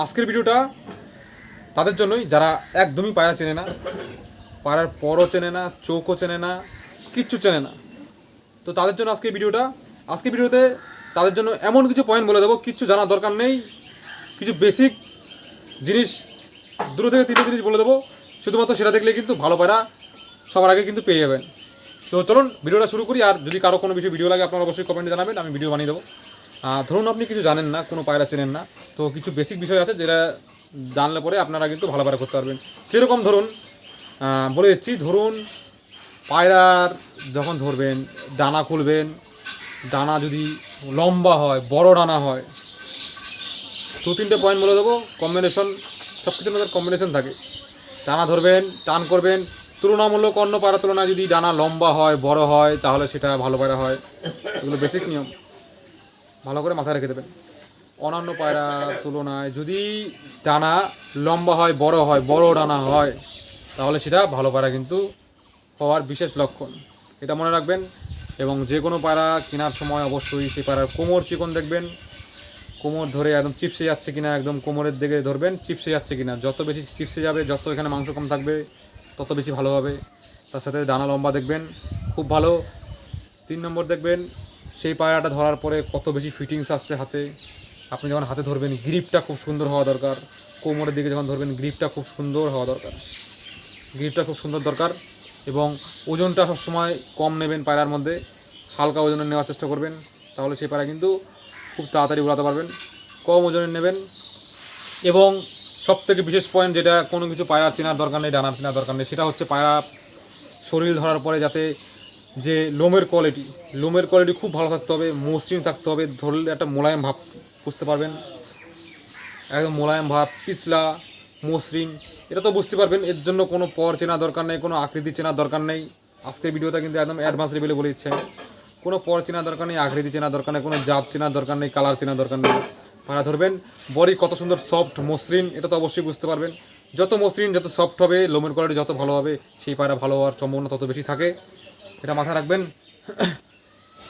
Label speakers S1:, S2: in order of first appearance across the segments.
S1: আজকের ভিডিওটা তাদের জন্যই, যারা একদমই পায়রা চেনে না, পায়রার পরও চেনে না, চোখও চেনে না, কিচ্ছু চেনে না। তো তাদের জন্য আজকে ভিডিওটা আজকে ভিডিওতে তাদের জন্য এমন কিছু পয়েন্ট বলে দেবো, কিচ্ছু জানার দরকার নেই, কিছু বেসিক জিনিস দুটো থেকে তিনটে জিনিস বলে দেবো, শুধুমাত্র সেটা দেখলে কিন্তু ভালো পায়রা সবার আগে কিন্তু পেয়ে যাবেন। তো চলুন, ভিডিওটা শুরু করি, আর যদি কারও কোনো বিষয় ভিডিও লাগে, আপনারা অবশ্যই কমেন্টে জানাবেন, আমি ভিডিও বানিয়ে দেবো। ধরুন আপনি কিছু জানেন না, কোনো পায়রা চেনেন না, তো কিছু বেসিক বিষয় আছে যেটা জানলে পরে আপনারা কিন্তু ভালো করতে পারবেন। যেরকম ধরুন বলে দিচ্ছি, ধরুন পায়রার যখন ধরবেন, ডানা খুলবেন, ডানা যদি লম্বা হয়, বড় ডানা হয়, দু তিনটে পয়েন্ট বলে দেবো কম্বিনেশন সব কিছুর মধ্যে কম্বিনেশন থাকে। ডানা ধরবেন, টান করবেন, তুলনামূলক অন্য পায়রা তুলনায় যদি ডানা লম্বা হয়, বড় হয়, তাহলে সেটা ভালো পায়রা হয়। এগুলো বেসিক নিয়ম। ভালো করে মাথায় রেখে দেবেন। অন্যান্য পায়রা তুলনায় যদি ডানা লম্বা হয়, বড় হয়, বড় ডানা হয়, তাহলে সেটা ভালো পায়রা কিন্তু হওয়ার বিশেষ লক্ষণ। এটা মনে রাখবেন এবং যে কোনো পায়রা কেনার সময় অবশ্যই সেই পায়রার কোমর চিকন দেখবেন। কোমর ধরে একদম চিপসে যাচ্ছে কিনা, একদম কোমরের দিকে ধরবেন, চিপসে যাচ্ছে কিনা। যত বেশি চিপসে যাবে, যত এখানে মাংস কম থাকবে, তত বেশি ভালো হবে। তার সাথে দানা লম্বা দেখবেন, খুব ভালো। তিন নম্বর দেখবেন সেই পায়রাটা ধরার পরে কত বেশি ফিটিংস আসছে হাতে। আপনি যখন হাতে ধরবেন গ্রিপটা খুব সুন্দর হওয়া দরকার। কোমরের দিকে যখন ধরবেন গ্রিপটা খুব সুন্দর হওয়া দরকার। গ্রিপটা খুব সুন্দর দরকার এবং ওজনটা সবসময় কম নেবেন পায়রার মধ্যে। হালকা ওজনের নেওয়ার চেষ্টা করবেন, তাহলে সেই পায়রা কিন্তু খুব তাড়াতাড়ি উড়াতে পারবেন। কম ওজনের নেবেন এবং সব থেকে বিশেষ পয়েন্ট যেটা কোনো কিছু পায়রা চেনার দরকার নেই ডানার চেনার দরকার নেই, সেটা হচ্ছে পায়রা শরীর ধরার পরে যাতে যে লোমের কোয়ালিটি লোমের কোয়ালিটি খুব ভালো থাকতে হবে, মসৃণ থাকতে হবে, ধরলে একটা মোলায়েম ভাব বুঝতে পারবেন। একদম মোলায়েম ভাব, পিছলা, মসৃণ, এটা তো বুঝতে পারবেন, এর জন্য কোনো পর চেনা দরকার নেই, কোনো আকৃতি চেনার দরকার নেই। আজকের ভিডিওটা কিন্তু একদম অ্যাডভান্স লেভেলে বলে দিচ্ছি কোনো পর চেনা দরকার নেই, আকৃতি চেনা দরকার নেই, কোনো জাপ চেনার দরকার নেই কালার চেনার দরকার নেই। পাড়া ধরবেন বডি কত সুন্দর সফট মসৃণ, এটা তো অবশ্যই বুঝতে পারবেন। যত মসৃণ, যত সফট হবে, লোমের কোয়ালিটি যত ভালো হবে, সেই পায়রা ভালো হওয়ার সম্ভাবনা তত বেশি থাকে। এটা মাথায় রাখবেন।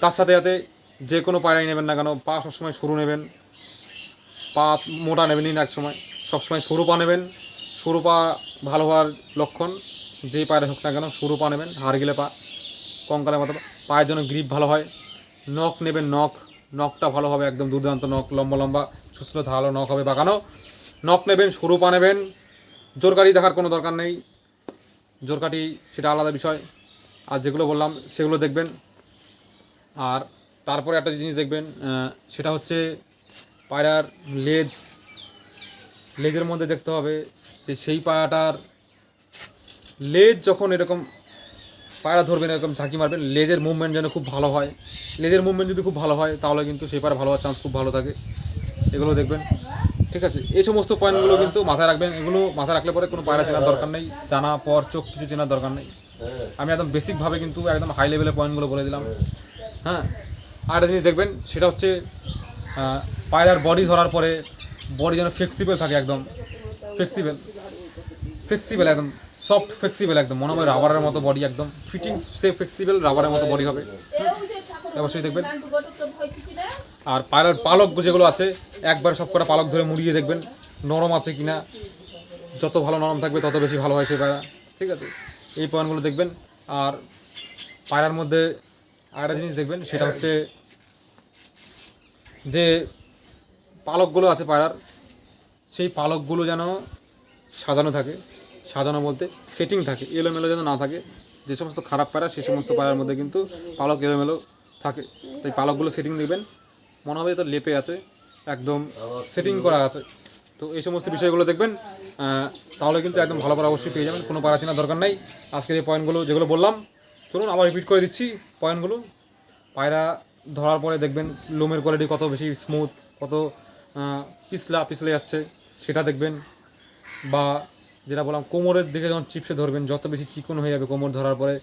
S1: তার সাথে সাথে যে কোনো পায়রাই নেবেন না কেন, পা সবসময় সরু নেবেন। পা মোটা নেবেনই না এক সময় সবসময় সরু পা নেবেন। সরু পা ভালো হওয়ার লক্ষণ, যে পায়রা হোক না কেন, সরু পা নেবেন, হাড় গেলে পা, কঙ্কালের মতো পায়ের জন্য গ্রিপ ভালো হয়। নখ নেবেন, নখ, নখটা ভালো হবে একদম দুর্দান্ত নখ, লম্বা লম্বা, সুস্থ ধারালো নখ হবে বাগানো নখ নেবেন, সরু পা নেবেন। জোরকারি দেখার কোনো দরকার নেই। জোরকাটি সেটা আলাদা বিষয়। আর যেগুলো বললাম, সেগুলো দেখবেন। আর তারপরে একটা জিনিস দেখবেন সেটা হচ্ছে পায়রার লেজ। লেজের মধ্যে দেখতে হবে যে সেই পায়রাটার লেজ যখন এরকম পায়রা ধরবেন, এরকম ঝাঁকি মারবেন, লেজের মুভমেন্ট যেন খুব ভালো হয়। লেজের মুভমেন্ট যদি খুব ভালো হয়, তাহলে কিন্তু সেই পায়রা ভালো হওয়ার চান্স খুব ভালো থাকে। এগুলো দেখবেন। ঠিক আছে, এই সমস্ত পয়েন্টগুলো কিন্তু মাথায় রাখবেন। এগুলো মাথায় রাখলে পরে কোনো পায়রা চেনার দরকার নেই। দানা, পর, চোখ, কিছু চেনার দরকার নেই। আমি একদম বেসিকভাবে কিন্তু একদম হাই লেভেলের পয়েন্টগুলো বলে দিলাম। হ্যাঁ? আর একটা জিনিস দেখবেন, সেটা হচ্ছে পায়রার বডি ধরার পরে বডি যেন ফ্লেক্সিবল থাকে একদম। ফ্লেক্সিবল ফ্লেক্সিবল একদম সফট ফ্লেক্সিবল একদম। মনে হয় রাবারের মতো বডি একদম। ফিটিং সে ফ্লেক্সিবল রাবারের মতো বডি হবে। অবশ্যই দেখবেন। আর পায়রার পালক যেগুলো আছে, একবার সব কটা পালক ধরে মুড়িয়ে দেখবেন, নরম আছে কিনা। যত ভালো নরম থাকবে, তত বেশি ভালো হয় সে পায়রা ঠিক আছে? এই পয়েন্টগুলো দেখবেন। আর পায়রার মধ্যে আরেকটা জিনিস দেখবেন, সেটা হচ্ছে যে পালকগুলো আছে পায়রার সেই পালকগুলো যেন সাজানো থাকে, সাজানো বলতে সেটিং থাকে, এলোমেলো যেন না থাকে। যে সমস্ত খারাপ পায়রা সেই সমস্ত পায়রার মধ্যে কিন্তু পালক এলোমেলো থাকে। তাই পালকগুলো সেটিং দেবেন মনে হবে তো লেপে আছে, একদম সেটিং করা আছে। তো এই সমস্ত বিষয়গুলো দেখবেন তাহলে কিন্তু একদম ভালো পারা অবশ্যই পেয়ে যাবেন, কোনো পারা চেনার দরকার নেই। আজকের এই পয়েন্টগুলো যেগুলো বললাম, চলুন আবার রিপিট করে দিচ্ছি পয়েন্টগুলো পায়রা ধরার পরে দেখবেন লোমের কোয়ালিটি কত বেশি স্মুথ কত পিছলা পিছলে যাচ্ছে, সেটা দেখবেন। বা যেটা বললাম, কোমরের দিকে যখন চিপসে ধরবেন, যত বেশি চিকন হয়ে যাবে কোমর ধরার পরে,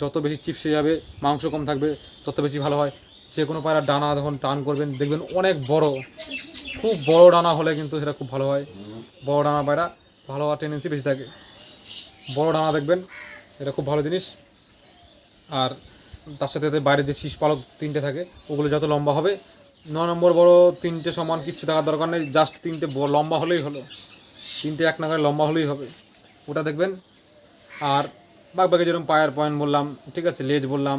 S1: যত বেশি চিপসে যাবে, মাংস কম থাকবে, তত বেশি ভালো হয়। যে কোনো পায়রা ডানা যখন টান করবেন, দেখবেন অনেক বড় খুব বড় ডানা হলে কিন্তু সেটা খুব ভালো হয়। বড় ডানা পায়রা, ভালো হওয়ার টেন্ডেন্সি বেশি থাকে। বড় ডানা দেখবেন, এটা খুব ভালো জিনিস। আর তার সাথে বাইরে যে শীষ পালক তিনটে থাকে, ওগুলো যত লম্বা হবে ন নম্বর বড় তিনটে সমান কিচ্ছু থাকার দরকার নেই জাস্ট তিনটে লম্বা হলেই হলো। তিনটে এক নাগারে লম্বা হলেই হবে। ওটা দেখবেন। আর বাঘ বাঘে যেরকম পায়ের পয়েন্ট বললাম, ঠিক আছে, লেজ বললাম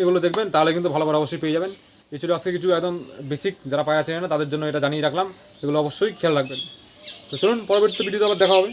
S1: এগুলো দেখবেন, তাহলে কিন্তু ভালো করে অবশ্যই পেয়ে যাবেন। এই ছিল আজকে কিছু একদম বেসিক যারা পায়া চেনে না, তাদের জন্য এটা জানিয়ে রাখলাম। এগুলো অবশ্যই খেয়াল রাখবেন। তো চলুন পরবর্তী ভিডিওতে আবার দেখা হবে।